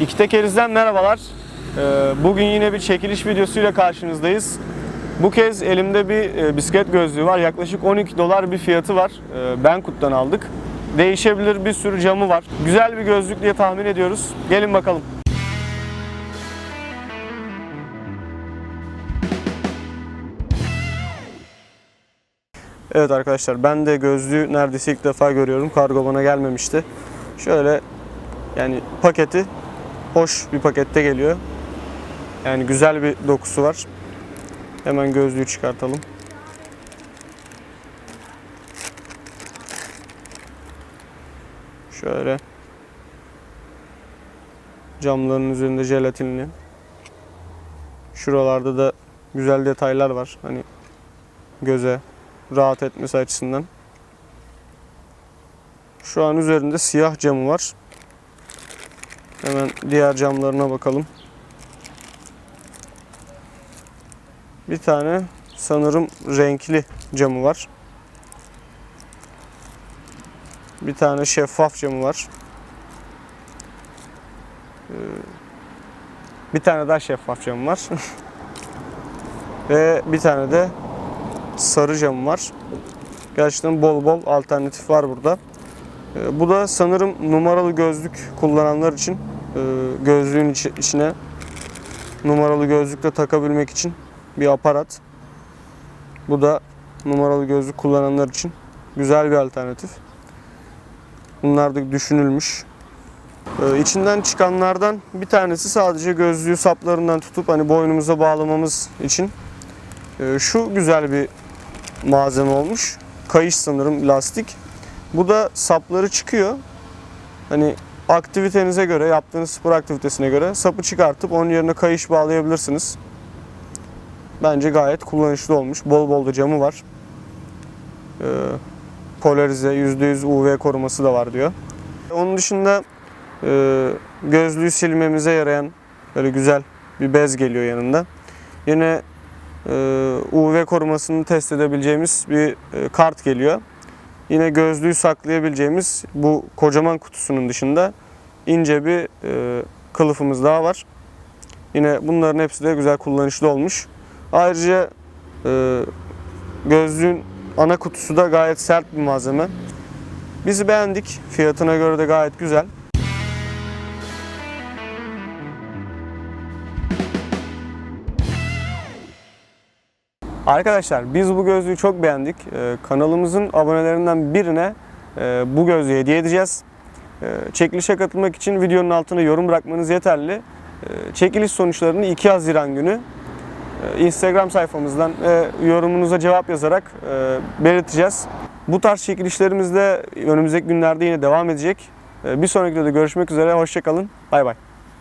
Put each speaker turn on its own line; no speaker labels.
İki Tekeriz'den merhabalar. Ee, Bugün yine bir çekiliş videosuyla karşınızdayız. Bu kez elimde bir e, bisiklet gözlüğü var. Yaklaşık 12 dolar bir fiyatı var. Ee, Benkut'tan aldık. Değişebilir bir sürü camı var. Güzel bir gözlük diye tahmin ediyoruz. Gelin bakalım. Evet arkadaşlar ben de gözlüğü neredeyse ilk defa görüyorum. Kargo bana gelmemişti. Şöyle yani paketi hoş bir pakette geliyor. Yani güzel bir dokusu var. Hemen gözlüğü çıkartalım. Şöyle camların üzerinde jelatinli. Şuralarda da güzel detaylar var. Hani göze rahat etmesi açısından. Şu an üzerinde siyah camı var. Hemen diğer camlarına bakalım. Bir tane sanırım renkli camı var. Bir tane şeffaf camı var. Ee, Bir tane daha şeffaf camı var. Ve bir tane de sarı camı var. Gerçekten bol bol alternatif var burada. Ee, Bu da sanırım numaralı gözlük kullananlar için gözlüğün içi- içine numaralı gözlük de takabilmek için bir aparat. Bu da numaralı gözlük kullananlar için güzel bir alternatif. Bunlar da düşünülmüş. Ee, İçinden çıkanlardan bir tanesi sadece gözlüğü saplarından tutup hani boynumuza bağlamamız için. Ee, Şu güzel bir malzeme olmuş. Kayış sanırım lastik. Bu da sapları çıkıyor. Hani aktivitenize göre, yaptığınız spor aktivitesine göre sapı çıkartıp onun yerine kayış bağlayabilirsiniz. Bence gayet kullanışlı olmuş. Bol bol da camı var. Ee, polarize %100 UV koruması da var diyor. Onun dışında e, gözlüğü silmemize yarayan böyle güzel bir bez geliyor yanında. Yine e, UV korumasını test edebileceğimiz bir e, kart geliyor. Yine gözlüğü saklayabileceğimiz bu kocaman kutusunun dışında ince bir e, kılıfımız daha var. Yine bunların hepsi de güzel kullanışlı olmuş. Ayrıca e, gözlüğün ana kutusu da gayet sert bir malzeme. Bizi beğendik. Fiyatına göre de gayet güzel. Arkadaşlar biz bu gözlüğü çok beğendik. Ee, kanalımızın abonelerinden birine e, bu gözlüğü hediye edeceğiz. Ee, çekilişe katılmak için videonun altına yorum bırakmanız yeterli. Ee, çekiliş sonuçlarını 2 Haziran günü e, Instagram sayfamızdan e, yorumunuza cevap yazarak e, belirteceğiz. Bu tarz çekilişlerimiz de önümüzdeki günlerde yine devam edecek. E, bir sonraki videoda görüşmek üzere. Hoşçakalın. Bay bay.